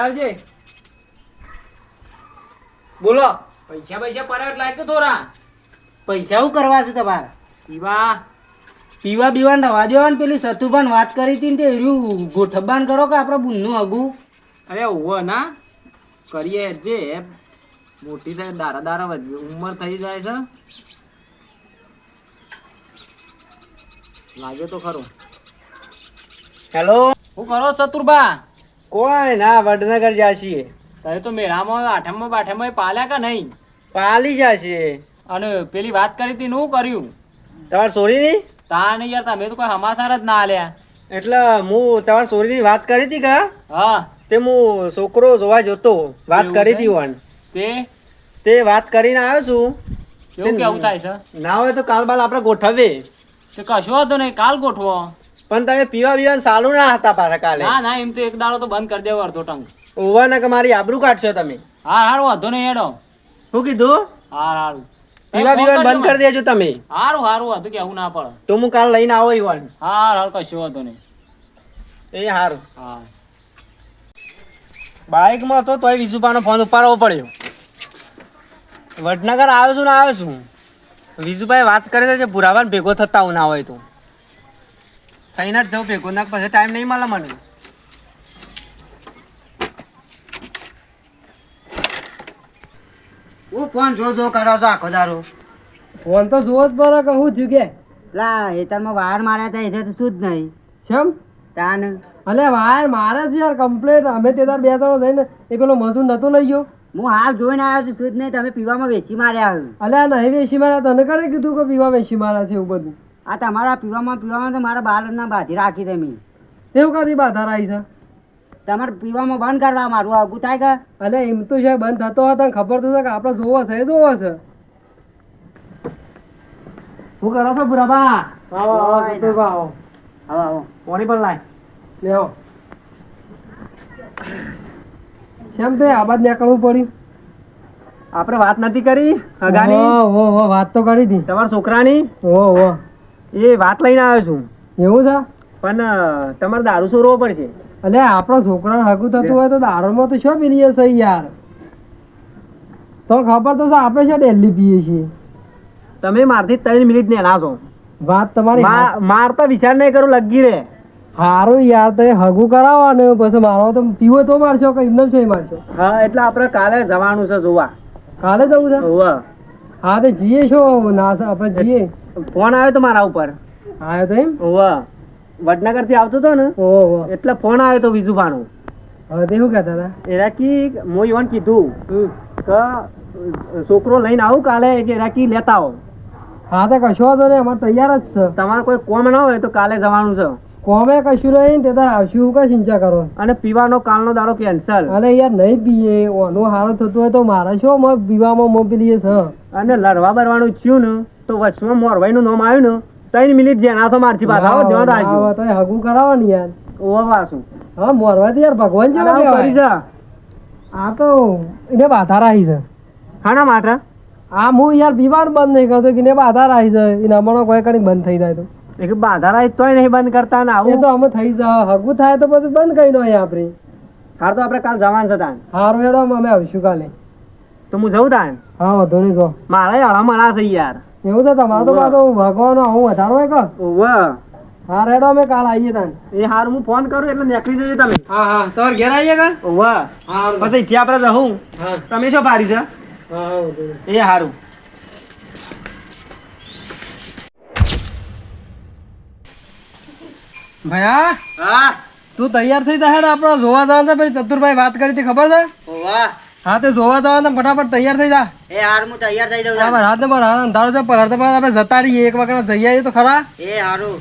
આવજે. બોલો. પૈસા પૈસા પરાવટ લાગતો થોડા. પૈસા શું કરવા છે તમારે? પીવા. પીવા બીવા રવા દેવા ને પેલી સતુભાન વાત કરી હતી ને તે ગોઠબાન કરો કે આપણે બુનનું હગું? અરે ઓવો ના. કરીએ જે. મોટી થાય દારા દારા વધ ઉંમર થઈ જાય છે. લાગે તો ખરું. હેલો? હું કરો ચતુરબા કોઈ ના વડનગર જાશીએ તમે તો મેળામાં આઠમમાં બાઠમમાં પાલ્યા કે નહીં? પાલી જાશે. અને પેલી વાત કરી હતી નું કર્યું? તમારે સોરીની? નહીં યાર તમે તો કોઈ હમાસાર જ ના આલ્યા. એટલે હું તમારી સોરીની વાત કરી હતી કા? હા. તે હું છોકરો જોવા જોતો વાત કરી? હતી વન તે? તે વાત કરીને આવ્યો છું. કેવું કેવું થાય છે? ના હોય તો કાલ બાલ આપણે ગોઠવીએ. તે કશો હતો નહીં કાલ ગોઠવો. પણ તમે પીવા પીવાનું સારું ના હતા પાછા કાલે. ના ના એમ તો એક દાડો તો બંધ કરી દેવો અડધો ટંગ ઓવાના કે મારી આબરૂ કાઢશો તમે? હાર હારું વાંધો નહીં એડો શું કીધું? હાર હારું. પીવા બીવા બંધ કરી દેજો તમે. હારું હારું હતું કેવું ના પડે. તો હું કાલ લઈને આવો ઈવાન. હાર હાર કશું વાંધો નહીં. એ સારું હા બાઇકમાં હતો તોય વિજુભાનો ફોન ઉપાડવો પડ્યો. વડનગર આવ્યો છું ને આવ્યો છું. વિજુભાઈ વાત કરે છે કે ભુરાવાન ભેગો થતા હું ના હોય તો. થઈને જ જાઉં ભેગો ના પછી ટાઈમ નહીં મળે મને. હું ફોન જો જો કરો છો આખો દારો? ફોન તો જોવો જ પડે કે હું થયું કે લા હેતરમાં વાયર માર્યા હતા એટલે તો શું જ નહીં. કેમ તાન. અલે વાયર મારે જ યાર કમ્પ્લેટ અમે તે તાર બે ત્રણ થઈને એ પેલો મજૂર નતો લઈ ગયો. હું હાલ જોઈને આવ્યો છું શું જ નહીં તમે પીવામાં વેચી માર્યા આવ્યું અલે નહીં વેચી મારા તને કરે કીધું કે પીવા વેચી મારા છે એવું બધું? આ તમારા પીવામાં પીવામાં તો મારા બાળકના બાંધી રાખી તમે તેવું કાથી બાધા રાખી છે? તમારે પીવામાં બંધ કરવા મારું આગું થાય કે? અલે એમ તો છે બંધ થતો હતો ને ખબર તો છે કે આપણે જોવો છે જોવો છે. શું કરો છો ભુરાબા આવો આવો આવો. આવો આવો. કોની પણ લાય. લેવો કેમ તે આબાદ નીકળવું પડ્યું? આપણે વાત નથી કરી હગાની? હો હો હો વાત તો કરી હતી તમારા છોકરાની? હો હો એ વાત લઈને આવ્યો છું. એવું છે? પણ તમારે દારૂ સોરવો પડશે. અલે આપણો છોકરાને હગું થતું હોય તો દારૂમાં તો શું પીલીએ છે યાર? તો ખબર તો છે આપણે શું ડેલી પીએ છીએ? તમે મારથી ત્રણ મિનિટ ને છો. વાત તમારી માર તો વિચાર નહીં કરું લગી રે સારું યાર તો હગું કરાવવાનું પછી મારો તો પીવો તો મારશો કે એમને છે મારશો? હા એટલે આપણે કાલે જવાનું છે જોવા. કાલે જવું છે? હા તો જઈએ છો ના આપણે જઈએ. ફોન આવ્યો તો મારા ઉપર. આવ્યો તો એમ? વાહ વડનગરથી આવતો હતો ને ઓહો. એટલે ફોન આવ્યો તો વિજુભાનો હવે તે શું કહેતા હતા? એરા કી મો ઈવન કીધું કે છોકરો લઈને આવું કાલે કે એરા કી લેતા આવો. હા તો કશો વાંધો નહીં અમારે તૈયાર જ છે. તમારે કોઈ કોમ ના હોય તો કાલે જવાનું છે. કોમે કશું નહીં તે તાર આવશું કઈ ચિંતા કરો. અને પીવાનો કાલનો દાડો કેન્સલ અરે યાર નહીં પીએ ઓનો હારો થતું હોય તો મારે શું પીવામાં પીવામાં મોકલીએ છે? અને લડવા બરવાનું થયું ને તો વચમાં મોરવાઈનું નામ આવ્યું ને? ત્રણ મિનિટ જેના તો મારથી પાછા આવો રાખજો. હા, તો હગું કરાવો ને યાર ઓવા પાછું હા મોરવા તો યાર ભગવાન જેવા કહેવાય. છે આ તો એને બાધા રાખી છે. હાના માટે? આ હું યાર પીવાનું બંધ નહીં કરતો કે એને બાધા રાખી છે. એને હમણાં કોઈ કરી બંધ થઈ જાય તો. એક બાધા રાય તોય નહીં બંધ કરતા ને એ આવું તો અમે થઈ જાય હગું થાય તો બધું બંધ કરી નો આપણે. હાર તો આપણે કાલ જવાનું છે તાન. હાર વેડો અમે આવશું કાલે. તો હું જઉં તાન? હા વાંધો નહીં જો મારા હળા મણા છે યાર. એવું તો તમારે તો પાછો ભગવાન આવું વધારો હોય કે હા રેડો અમે કાલ આવીએ તાન. એ હાર હું ફોન કરું એટલે નીકળી જઈએ તમે. હા હા. તમારે ઘેર આવીએ કે ઓવા હા પછી ત્યાં આપણે જહું તમે શું પારી છે? હા. એ હારું. ભયા હા. તું તૈયાર થઈ જા હેડ આપણે જોવા જવાના પેલી ચતુરભાઈ વાત કરી હતી ખબર છે? વાહ હા તે જોવા જવાના ફટાફટ તૈયાર થઈ જા. એ હાર હું તૈયાર થઈ જાઉં બરાબર હાથ ને હાથ અંધારો છે પર તો આપણે જતા રહીએ એક વખત જઈ આવીએ તો ખરા? એ હારું.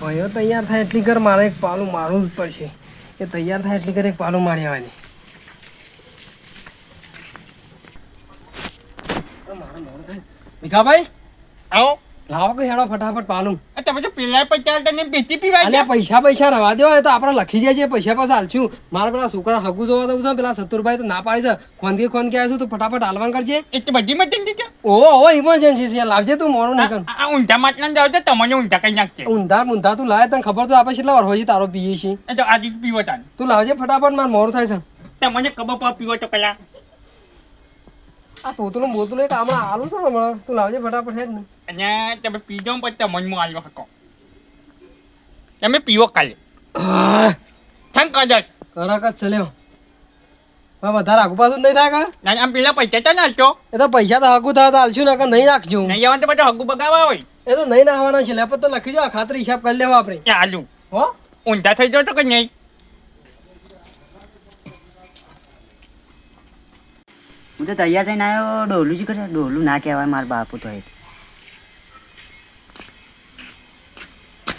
ભાઈઓ તૈયાર થાય એટલી કર મારે એક પાલું મારવું જ પડશે. એ તૈયાર થાય એટલી કર એક પાલું મારી આવવાની. ભીખાભાઈ આવો. લાવો કે હેડો ફટાફટ પાલું. તમે તો પેલા પચાસ ટન બેટી પીવાય અલ્યા પૈસા પૈસા રવા દેવા તો આપણે લખી જાય પૈસા પાસે હાલશું. મારા પેલા છોકરા હગુ જોવા દઉં છું પેલા સતુરભાઈ તો ના પાડી છે. ખોનગી ખોન કે આવ્યું તો ફટાફટ હાલવાન કરજે. એટલે બધી મટન દીધા ઓ ઇમરજન્સી છે. લાવજે તું મોરું નહીં કર. આ ઊંધા માટલા જાવ તો તમને ઊંધા કઈ નાખશે ઊંધા ઊંધા તું લાવે તને ખબર તો આપણે કેટલા વાર હોય છે તારો પીએ છે. તો આજે પીવો તાન તું લાવજે ફટાફટ મારે મોરું થાય છે. તમને ખબર પીવો તો કલા આ પોતનું બોતલું એક હમણાં આલું છે ને હમણાં. તું લાવજે ફટાફટ હેડ ને. અને તમે પીજો પછી મનમાં આવ્યો હકો. તમે પીવો કાલે. થેન્ક કદાચ કરાક જ છે લ્યો. હવે વધારે આગુ પાછું નહીં થાય ના આમ પેલા પૈસા તો નાખજો. એ તો પૈસા તો હગું થાય તો આલશું ને નહીં રાખજો. નહીં આવવાનું તો બધું હગું બગાવા હોય. એ તો નહીં નાખવાના છે લેપત તો લખી જો ખાતરી હિસાબ કરી લેવા આપણે. ચાલુ હો? ઊંધા થઈ જાવ તો કે નહીં. તો તૈયાર થઈને આવ્યો ડોલું જ કરે ડોલું ના કહેવાય મારા બાપુ તો એ.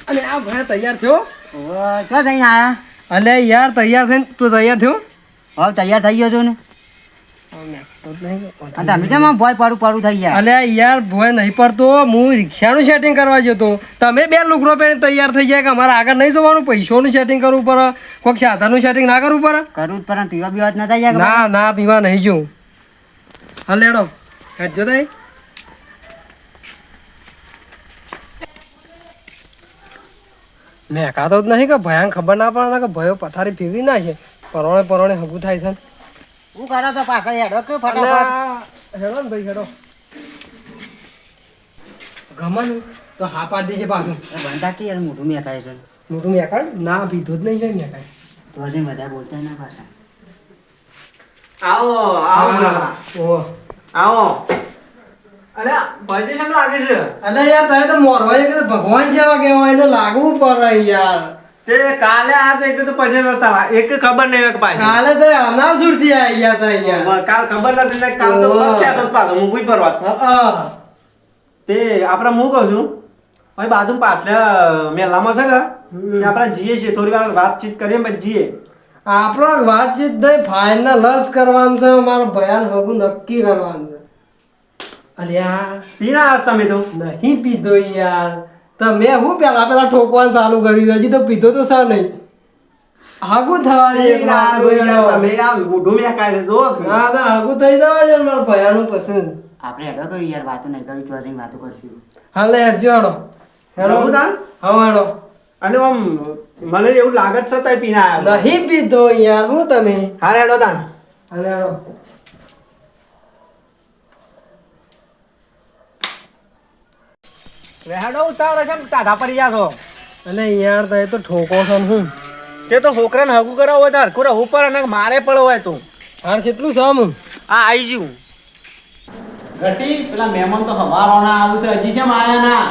અને આ ભાઈ તૈયાર થયો? ક્યાં થઈને આવ્યા અલે યાર તૈયાર થઈને તું તૈયાર થયો? હવે તૈયાર થઈ ગયો છો ને. તમે કેમ ભોય પાડું પાડું થઈ ગયા? અલે યાર ભોય નહીં પડતો. હું રિક્ષાનું સેટિંગ કરવા જતો તમે બે લુગડો પહેરીને તૈયાર થઈ જાય કે અમારે આગળ નહીં જવાનું? પૈસાનું સેટિંગ કરવું પડે. કોઈક સાધનનું સેટિંગ ના કરવું પડે? કરવું પડે પીવા બીવા ના થઈ જાય ના ના પીવા નહીં જોઉં. હા લેડો તાઈ. મેં કાતો જ નહીં કે ભયાન ખબર ના પડે કે ભયો પથારી ફેરવી ના છે પરોણે પરોણે હગું થાય છે હું કરો તો પાછળ હેડો કે ફટાફટ? હેડો ને ભાઈ હેડો. ગમન તો હા પાડી દેજે પાછું. બંધા કે યાર મોઢું મેકાય છે. મોટું મેકાડ ના પીધું જ નહીં છે મેકાડ તો બધા બોલતા ના પાછા. આવો આવો બરાબર. આવો. અરે ભજી કેમ લાગે છે? અલે યાર તમે તો મોરવા કે ભગવાન જેવા કહેવાય એને લાગવું પડે યાર. તે કાલે આ તો એક તો પજે નતા એક ખબર નહીં કે પાછી. કાલે તો અનાસુરથી આવી ગયા તા અહીંયા કાલ ખબર નથી ને કાલ તો ક્યાં તો પાછો હું કોઈ પરવા તે આપણે હું કહું છું? ભાઈ બાજુ પાછળ મેલામાં છે કે? આપણે જઈએ છીએ થોડી વાર વાતચીત કરીએ પછી જઈએ. આપણો વાતચીત દઈ ફાઇનલ જ કરવાનું છે મારો ભયાન હગું નક્કી કરવાનું છે. અલ્યા પીના આજ તમે તો? નહીં પીધો યાર. તમે હું પેલા પેલા ઠોકવાનું ચાલુ કરી દો હજી તો પીધો તો સર નહીં. આગું થવા દે તમે આ મોઢું મેકાય જો હા તો આગું થઈ જવા દે મારો ભયાનું પસંદ આપણે હેડો તો યાર વાતો નહીં કરવી ચો વાતો કરશું. હાલે હેડજો હેડો. હેડો? હા હેડો. અને આમ મને એવું લાગે છે તઈ પીના આવ્યા નહીં પીધો યાર હું તમે? હારે હેડો તાન. હારે હેડો. રેહાડો ઉતાવળે છે ટાઢા પડી ગયા છો. અને યાર તમે તો ઠોકો છો હું. તે તો છોકરાને હગું કરાવો હોય તાર કુરા ઉપર અને મારે પડો હોય તું. હાર કેટલું છે આમ? આ આવી જ્યું ઘટી પેલા મહેમાન તો હવારોના આવું છે હજી છે આયા ના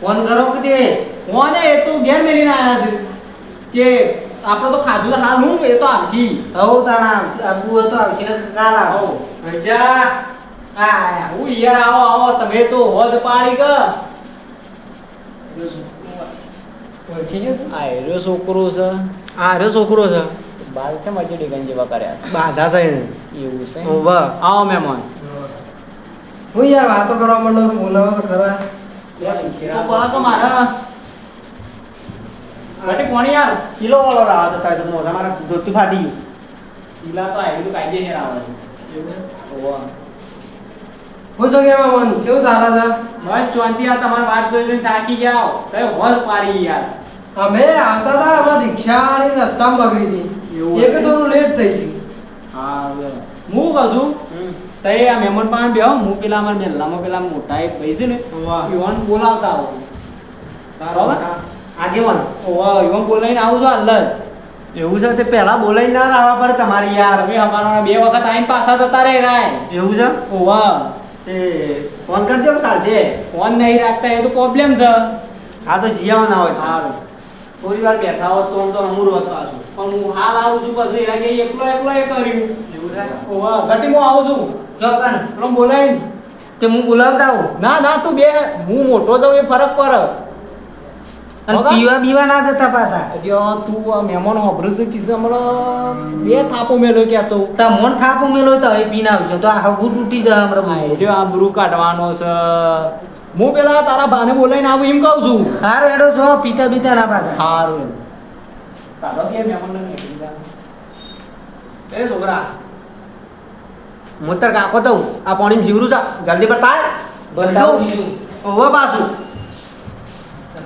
ફોન કરો કે ફોન એ તો ઘેર મેલીને આયા છે? કે આપણે તો ખાધું તો હાલ હું એ તો આવશી. હવ તારા આબુ તો આવશી ને કાલ આવો. ભજા આ હું યાર આવો આવો તમે તો હોદ પાડી ગ. છોકરો છે. આ છોકરો છે. બાલ છે મજે ડિગન જેવા કર્યા છે. બાધા છે એવું છે. આવો મહેમાન. હું યાર વાતો કરવા માંડો છું બોલાવો તો ખરા. તો મારા. ઘટી કોણી યાર? કિલો વાળો રાહ હતો તારે તો મોઢા મારા ધોતી ફાટી ગયું. કિલા તો આયલું કાયદેસર આવે છે ઓવા હું શું કહેવા મન શું સારા છે? બસ ચોંતી આ તમારી વાત જોઈ જોઈને થાકી ગયા કઈ હોલ પાડી યાર. અમે આવતા હતા અમારી અને રસ્તામાં બગડી હતી. એક? થોડું લેટ થઈ ગયું. હા હું કહું છું તઈ આ મહેમાન પાસે બેહો હું પેલા અમારા મેલ્લામાં પેલા મોટા એક ભાઈ છે ને યુવાન બોલાવતા આવું બરાબર? આગેવાન. ઓવા યુવાન બોલાવીને આવું છું હાલ એવું છે તે પહેલા બોલાવીને ના આવવા પડે તમારે યાર. તમે અમારા બે વખત આઈને પાછા જતા રહે રાય એવું છે? ઓવા તે ફોન કરી દો સાંજે. ફોન નહીં રાખતા એ તો પ્રોબ્લેમ છે. હા તો જીયાવા ના હોય. સારું થોડી વાર બેઠા હોત તો આમ તો અમૂર હોત પાછું. પણ હું હાલ આવું છું એના કે એકલો એકલો એ કર્યું. એવું છે? ઓવા ઘટી હું આવું છું. ચો કણ બોલાવીને તે હું બોલાવતા આવું? ના ના તું બે હું મોટો જાઉં એ ફરક પડે. અને? પીવા બીવા ના જતા પાછા. જો તું આ મહેમાન વાપરું છે કિસ્સા બે થાપો મેલો કહેતો તા. મોન થાપો મેલો તો હવે પીને આવશો તો આ હગું તૂટી જાય હમણાં. આ રહ્યો કાઢવાનો છે. હું પેલા તારા બાને બોલાવીને આવું એમ કહું છું. હારો એડો છો પીતા બીતા ના પાછા. સારું તારો કે મહેમાનને એ છોકરા હું કાકો તો આ પાણી જીવરું છે જલ્દી બતાય. બતાવું ઓવે પાછું.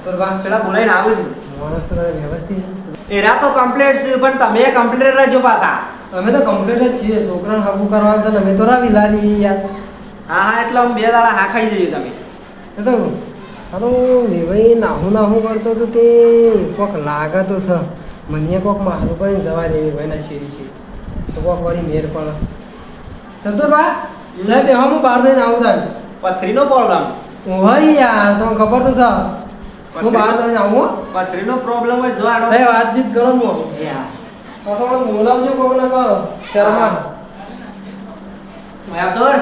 ચતુરબા પેલા બોલાઈને આવું છું. માણસ તો વ્યવસ્થિત એરા તો કમ્પ્લેટ છે પણ તમે કમ્પ્લીટ રહેજો પાછા. અમે તો કમ્પ્લીટ જ છીએ છોકરાને હાગું કરવાનું છે અમે તો રાવી લાની યાર. હા હા એટલે આમ બે દાડા હા ખાઈ જઈએ તમે. એ તો હારું વેવાઈ નાહું નાહું કરતો તો તે કોક લાગે તો છે. મને કોક મારું પણ જવા દે વેવાઈના શેરી છે. તો કોક વળી મેર પણ ચતુરભા ના બે હું બહાર જઈને આવું તાર. પથરીનો પ્રોબ્લેમ હોય યાર તમને ખબર તો છે. હું બહાર તને આવું પથરીનો પ્રોબ્લેમ હોય જો આડો એ વાતચીત કરો મો પાછો મને બોલાવજો કોક ના કરો શર્મા? માયાધર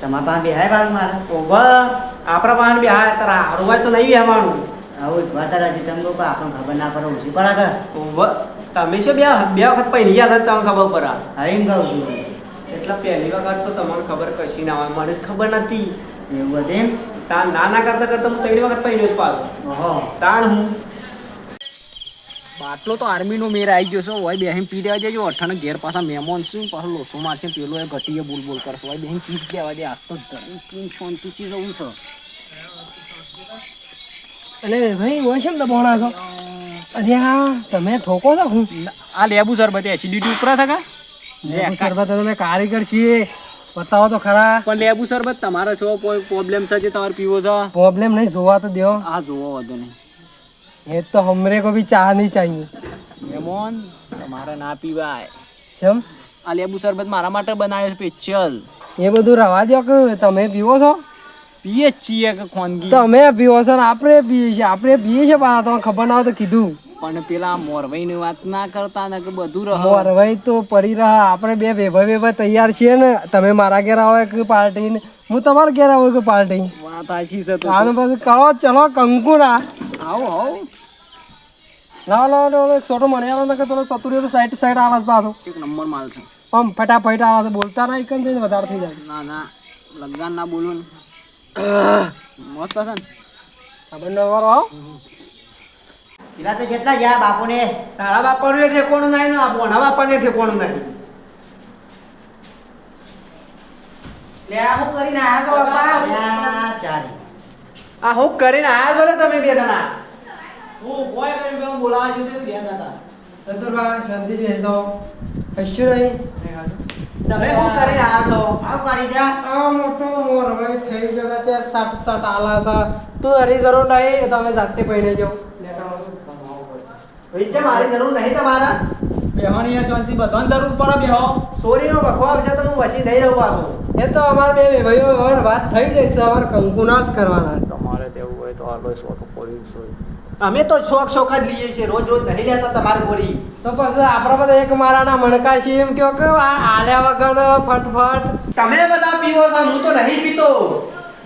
તમારા પાસે બેહાય બાગ મારે. ઓબા આપણા પાન બી હા તારા હારું હોય તો નહીં બેહવાનું આવું વાત રાજી ચંગો પણ આપણને ખબર ના પડે ઓછી પડે કે ઓબા તમે શું બે બે વખત પહેરી ગયા હતા તમને ખબર પડે? હા એમ કહું છું. એટલે પહેલી વખત તો તમને ખબર કશી ના હોય મને ખબર નથી. એવું હતું તાન નાના ના કરતા કરતા હું ત્રણ વખત પહેર્યો છું પાછો. તાણ હું. બાટલો તો આર્મીનો મેર આવી ગયો છે. હોય બેહીન પી દેવા દેજો અઠાણે ઘેર પાછા મહેમાન શું પાછો લોસો મારશે પેલો એ ઘટીએ બોલ બોલ કરશે. હોય બેહીન પી દેવા દે. આ તો ધરી પીને ચીજ જવું છે? અને ભાઈ હોય છે ને દબાણા છો? અરે હા તમે ઠોકો છો? હું આ લેબુ સર બધે એસિડિટી ઉપરા થકા? સરબત તમે કારીગર છીએ. બતાવો તો ખરા. પણ લેબુ શરબત તમારે છો કોઈ પ્રોબ્લેમ છે જે તમારે પીવો છો? પ્રોબ્લેમ નહીં જોવા તો દેવો હા જોવો વધુ નહીં. એ તો હમરે કો ભી ચા નહીં ચાહીએ. મેમોન તમારે ના પીવાય. કેમ? આ લેબુ શરબત મારા માટે બનાવ્યો છે સ્પેશિયલ એ બધું રવા દો કે તમે પીવો છો? પીએ છીએ કે ખોનગી? તમે પીવો છો ને આપણે પીએ છીએ. આપણે પીએ છીએ પણ તમને ખબર ના હોય તો કીધું. પણ પેલા મોરવાઈ ની વાત ના કરતા ને કે બધું રહો. મોરવાઈ તો પડી રહ્યા આપણે બે વેભાઈ વેભા તૈયાર છીએ ને. તમે મારા ઘેર આવો કે પાર્ટી ને હું તમારા ઘેર આવું કે પાર્ટી. વાત સાચી છે આનું પછી કરો ચલો કંકુના આવો આવો. લાવો લાવો લાવો એક છોટો મને આવ્યો કે થોડો ચતુરી તો સાઈડ સાઈડ આવે પાછો. એક નંબર માલ છે. આમ ફટાફટ આવે છે. બોલતા ના એકન વધારે થઈ જાય. ના ના. લગ્ન ના બોલું ને. મસ્ત છે ને. ખબર ન પેલા તો કેટલા જ્યાં બાપુને. તારા બાપાનું એ ઠેકોણું નહીં ને આ બોના બાપાને ઠેકોણું નહીં લે આ હું કરીને આયા છો બાપા? ચાલી. આ હું કરીને આયા છો ને તમે બે જણા? હું કોઈ કરીને હું બોલાવા જતો તો ઘેર નતા ચતુરભા શાંતિથી રહેજો. કશું નહીં. તમે હું કરી રહ્યા છો? આવું કરી છે આ મોટો મોર. હવે થઈ ગયો છે સટ સટ આલા છે. તું હરી જરૂર નહીં તમે જાતે પૈણે જાઓ વચ્ચે મારી જરૂર નહીં તમારા? બેહોની ચોંતી બધાને જરૂર પડે બેહો. સોરીનો બખવા આવશે તો હું વસી નહીં રહું પાછું. એ તો અમારે બે ભાઈઓ વાત થઈ જાય છે અમારે કંકુના જ કરવાના તમારે તો શોખ પોલીસ હોય. અમે તો શોખ શોખ જ લઈએ છીએ રોજ રોજ નહીં લેતા તમારી બોરી તો પછી આપણા બધા એક મારાના મણકા છે એમ કહો કે આ આલ્યા વગર ફટફટ. તમે બધા પીવો છો હું તો નહીં પીતો.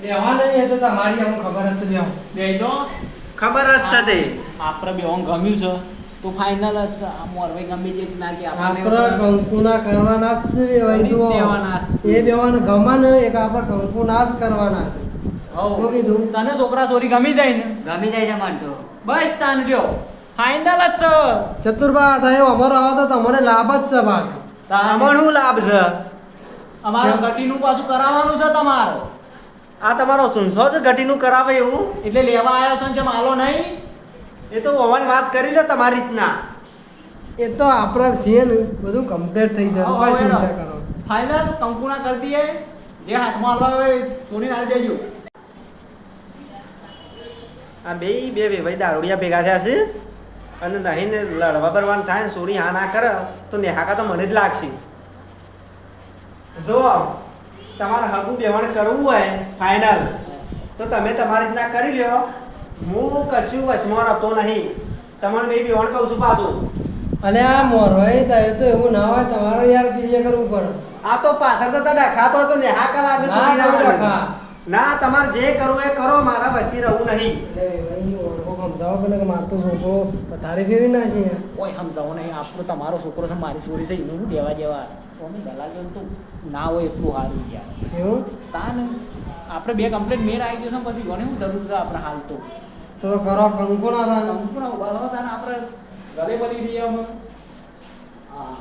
બેવા નહીં એ તો તમારી આમ ખબર જ છે બેહો. બેજો ખબર જ છે તે. આપણે બેહોન ગમ્યું છે. તો ફાઇનલ જ છે. આ મોરવે ગમે જે ના કે આપણે કંકુના કરવાના જ છે એ બેવાના. એ બેવાને ગમન એક આપણે કંકુના જ કરવાના છે. શું કીધું તને છોકરા સોરી ગમી જાય ને? ગમી જાય છે મન તો. બસ તાન લ્યો. ફાઇનલ જ છે. ચતુર્ભા થયો અમારો આવો તો તમારે લાભ જ છે પાછો. આમાં શું લાભ છે? અમારું ઘટીનું પાછું કરાવવાનું છે તમારે. આ તમારો સુનસો છે ઘટીનું કરાવે એવું? એટલે લેવા આવ્યો છે જેમ આલો નહીં? એ તો ઓવન વાત કરી લે તમારી રીતના. એ તો આપણે છીએ ને બધું કમ્પ્લીટ થઈ જાય. કોઈ ચિંતા કરો. ફાઇનલ કંકુના કરી જે હાથમાં આવવા હોય છોડીને આલી દેજો. આ બે બે બે ભાઈ દારૂડિયા ભેગા થયા છે અને દહીંને લડવા ભરવાનું થાય ને સોરી હા ના કરે તો નેહાકા તો મને જ લાગશે. જો તમારે હગું બેવાણ કરવું હોય ફાઇનલ તો તમે તમારી રીતના કરી લ્યો. હું કશું વચમાં રહેતો નહીં. તમારે બે બેવાણ કહું છું પાછું. અને આ મોરો તો એવું ના હોય તમારો યાર બીજે કરવું પડે. આ તો પાછળ તો ડખાતો હોય તો નેહાકા લાગે સોરી ના તમારે જે કરવું એ કરો મારા પછી રહું નહીં. ઓળખો સમજાવો પેલા કે મારતો છોકરો વધારે ફેરી ના છે કોઈ સમજાવો નહીં આપણો તમારો છોકરો છે મારી છોરી છે એનું શું દેવા તો અમે દલાલ તો ના હોય એટલું સારું યાર. એવું? તા આપણે બે કમ્પ્લેટ મેળ આવી ગયો છે પછી ઘણી શું જરૂર છે આપણે હાલ તો. તો કરો કંકુ ના થાય ઊભા થવા તા ને આપણે ગળે બની રહીએ અમે. હા.